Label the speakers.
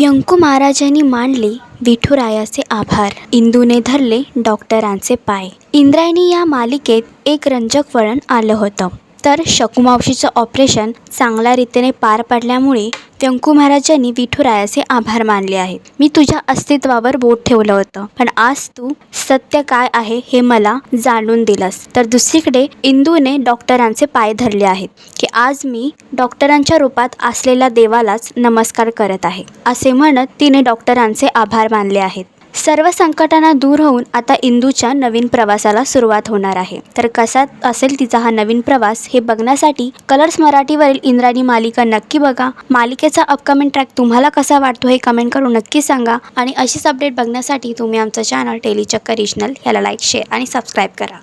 Speaker 1: व्यंकू महाराजांनी मानले विठुरायाचे आभार. इंदूने धरले डॉक्टरांचे पाय. इंद्रायणी या मालिकेत एक रंजक वळण आलं होतं. तर शकूमावशीचं ऑपरेशन चांगल्या रीतीने पार पडल्यामुळे व्यंकू महाराजांनी विठुरायाचे आभार मानले आहेत. मी तुझ्या अस्तित्वावर बोट ठेवलं होतं. पण आज तू सत्य काय आहे हे मला जाणून दिलंस. तर दुसरीकडे इंदूने डॉक्टरांचे पाय धरले आहेत की आज मी डॉक्टरांच्या रूपात असलेल्या देवालाच नमस्कार करत आहे. असे म्हणत तिने डॉक्टरांचे आभार मानले आहेत. सर्व संकटांना दूर होऊन आता इंदूच्या नवीन प्रवासाला सुरुवात होणार आहे. तर कसा असेल तिचा हा नवीन प्रवास हे बघण्यासाठी कलर्स मराठीवरील इंद्राणी मालिका नक्की बघा. मालिकेचा अपकमिंग ट्रॅक तुम्हाला कसा वाटतो हे कमेंट करून नक्की सांगा. आणि अशीच अपडेट बघण्यासाठी तुम्ही आमचं चॅनल टेलीचक्कर रिजनल ह्याला लाईक शेअर आणि सबस्क्राईब करा.